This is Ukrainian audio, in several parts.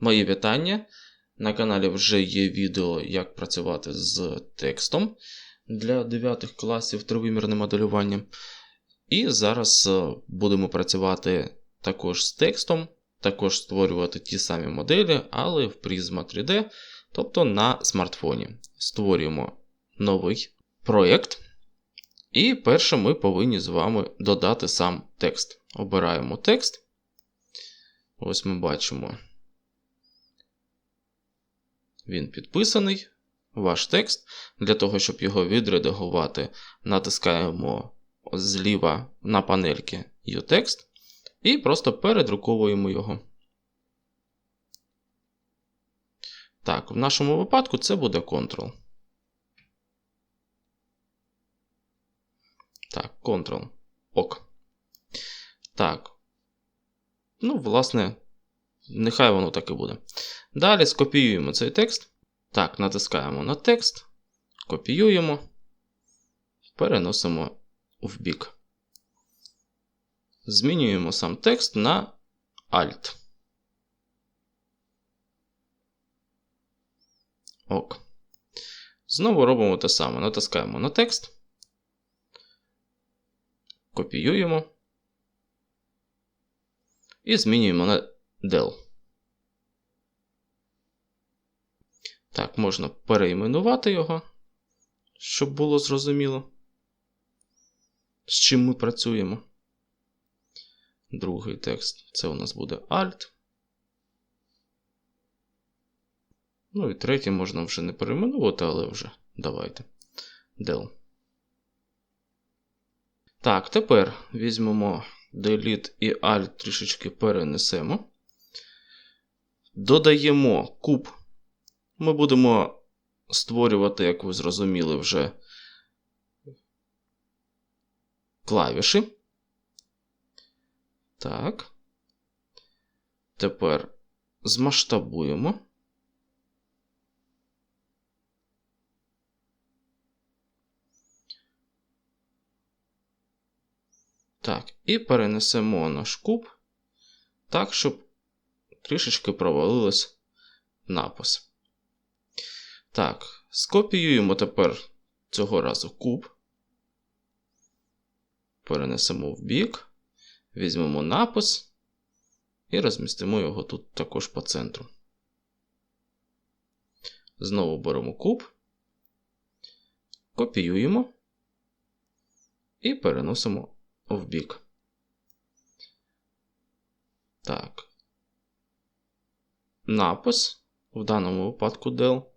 Мої вітання. На каналі вже є відео, як працювати з текстом для 9 класів тривимірним моделюванням. І зараз е, будемо працювати також з текстом, також створювати ті самі моделі, але в Prisma 3D, тобто на смартфоні. Створюємо новий проєкт. І перше ми повинні з вами додати сам текст. Обираємо текст. Ось ми бачимо. Він підписаний, ваш текст. Для того, щоб його відредагувати, натискаємо зліва на панельки «Ю-текст» і просто передруковуємо його. Так, в нашому випадку це буде Ctrl. Так, Ctrl. Ок. Так. Ну, власне, нехай воно так і буде. Далі скопіюємо цей текст. Так, натискаємо на текст, копіюємо, переносимо в бік. Змінюємо сам текст на Alt. Ок. Знову робимо те саме. Натискаємо на текст. Копіюємо. І змінюємо на del. Так, можна переіменувати його, щоб було зрозуміло, з чим ми працюємо. Другий текст це у нас буде Alt. Ну і третій можна вже не перейменувати, але вже давайте. Del. Так, тепер візьмемо Delete і Alt трішечки перенесемо. Додаємо куб. Ми будемо створювати, як ви зрозуміли, вже клавіші. Так. Тепер змасштабуємо. Так, і перенесемо наш куб так, щоб трішечки провалилось напис. Так, скопіюємо тепер цього разу куб. Перенесемо в бік, візьмемо напис і розмістимо його тут також по центру. Знову беремо куб, копіюємо і переносимо в бік. Так. Напис, в даному випадку del,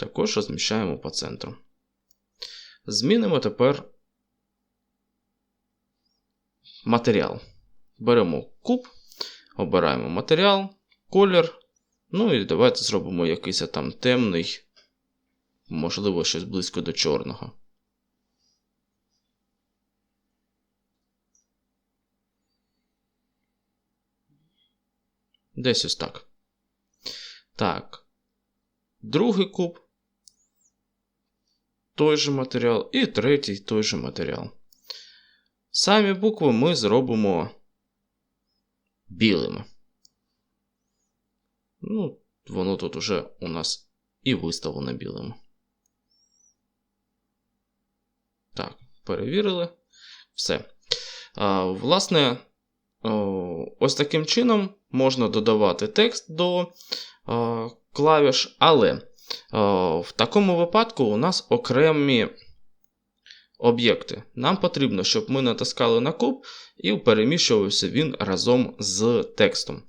також розміщаємо по центру. Змінимо тепер матеріал. Беремо куб, обираємо матеріал, колір. Ну і давайте зробимо якийсь там темний, можливо, щось близько до чорного. Десь ось так. Так. Другий куб. Той же матеріал. І третій той же матеріал. Самі букви ми зробимо білими. Ну, воно тут уже у нас і виставлено білим. Так, перевірили. Все. А, Власне, ось таким чином можна додавати текст до клавіш, але в такому випадку у нас окремі об'єкти. Нам потрібно, щоб ми натискали на куб і переміщувався він разом з текстом.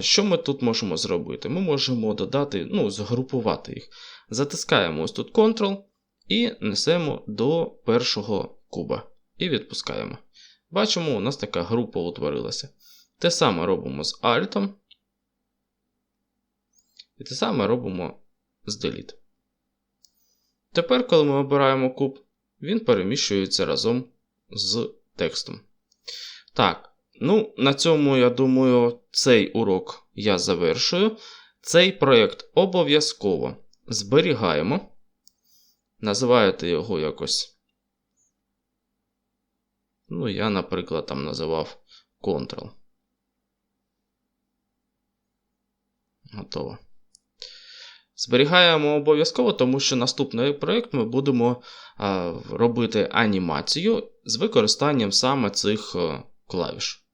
Що ми тут можемо зробити? Ми можемо додати, ну, згрупувати їх. Затискаємо ось тут Ctrl і несемо до першого куба. І відпускаємо. Бачимо, у нас така група утворилася. Те саме робимо з Alt. І те саме робимо з Delete. Тепер, коли ми обираємо куб, він переміщується разом з текстом. Так, ну, на цьому, я думаю, цей урок я завершую. Цей проєкт обов'язково зберігаємо. Називаєте його якось. Ну, я, наприклад, там називав Ctrl. Готово. Зберігаємо обов'язково, тому що наступний проєкт ми будемо робити анімацію з використанням саме цих клавіш.